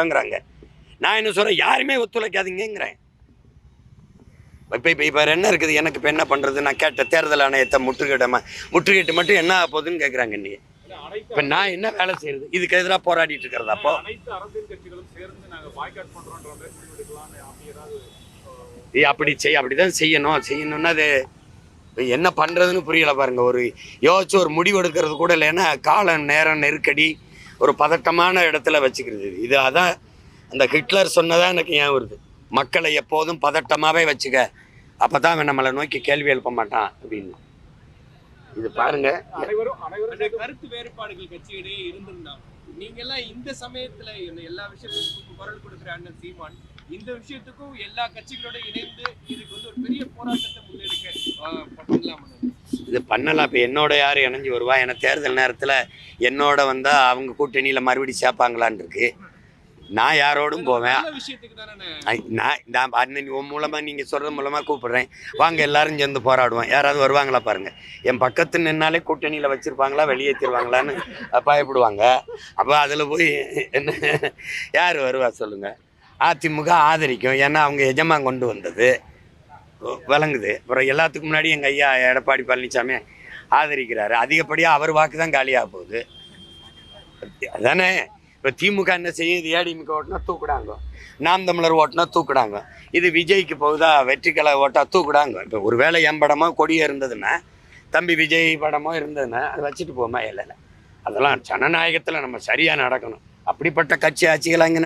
ங்கிறாங்க நான் என்ன சொல்கிறேன் யாருமே ஒத்துழைக்காதீங்கிறேன் இப்போ இப்போ இப்போ என்ன இருக்குது? எனக்கு இப்போ என்ன பண்ணுறது நான் கேட்ட தேர்தல் ஆணையத்தை முற்றுகையிடமா முற்றுகையிட்டு மட்டும் என்ன போகுதுன்னு கேட்குறாங்க நீ இப்போ நான் என்ன வேலை செய்யறது? இதுக்கு எதிராக போராடிட்டு இருக்கிறதா அப்போ? அப்படி செய் அப்படி தான் செய்யணும். செய்யணும்னா அது என்ன பண்ணுறதுன்னு புரியல பாருங்க. ஒரு யோசிச்சு ஒரு முடிவு எடுக்கிறது கூட இல்லைன்னா காலம் நேரம் நெருக்கடி ஒரு பதட்டமான இடத்துல வச்சுக்கிறது. இது. அதான் அந்த ஹிட்லர் சொன்னதான் எனக்கு ஏன் வருது. மக்களை எப்போதும் பதட்டமாகவே வச்சுக்க. அப்போ தான் அவன் நம்மளை நோக்கி கேள்வி எழுப்ப மாட்டான் அப்படின்னு. இது பாருங்க. அனைவரும் அனைவரும் கருத்து வேறுபாடுகள் கட்சியிடையே இருந்திருந்தாங்க நீங்க எல்லாம் இந்த சமயத்துல எல்லா விஷயத்துக்கும் குரல் கொடுக்குற அண்ணன் சீமான் இந்த விஷயத்துக்கும் எல்லா கட்சிகளோட இணைந்து இது பண்ணலாம் இப்போ என்னோட யார் இணைஞ்சு வருவா? ஏன்னா தேர்தல் நேரத்தில் என்னோட வந்தால் அவங்க கூட்டணியில் மறுபடியும் சேர்ப்பாங்களான் இருக்கு நான் யாரோடும் போவேன். நான் நான் அண்ணன் உன் மூலமாக நீங்கள் சொல்கிறது மூலமாக கூப்பிடுறேன். வாங்க எல்லாரும் சேர்ந்து போராடுவோம். யாராவது வருவாங்களா பாருங்கள் என் பக்கத்து நின்னாலே கூட்டணியில் வச்சுருப்பாங்களா வெளியேற்றிடுவாங்களான்னு பயப்படுவாங்க. அப்போ அதில் போய் என்ன யார் வருவா சொல்லுங்கள் அதிமுக ஆதரிக்கும். ஏன்னா அவங்க எஜமான் கொண்டு வந்தது. விளங்குது அப்புறம் எல்லாத்துக்கும் முன்னாடி எங்கள் ஐயா எடப்பாடி பழனிசாமி ஆதரிக்கிறாரு. அதிகப்படியாக அவர் வாக்கு தான் காலியாக போகுது. அதானே? இப்போ திமுக என்ன செய்யும்? இது ஓட்டினா தூக்குடாங்க. நாம் தமிழர் ஓட்டினா தூக்குடாங்க. இது விஜய்க்கு போகுதா? வெற்றிக்கலை ஓட்டா தூக்குடாங்க. இப்போ ஒரு வேளை என் படமோ கொடியே இருந்ததுன்னா தம்பி விஜய் படமோ இருந்ததுன்னா அதை வச்சுட்டு போமா இல்லை அதெல்லாம் ஜனநாயகத்தில் நம்ம சரியாக நடக்கணும். அப்படிப்பட்ட கட்சி ஆட்சிகள் அங்கே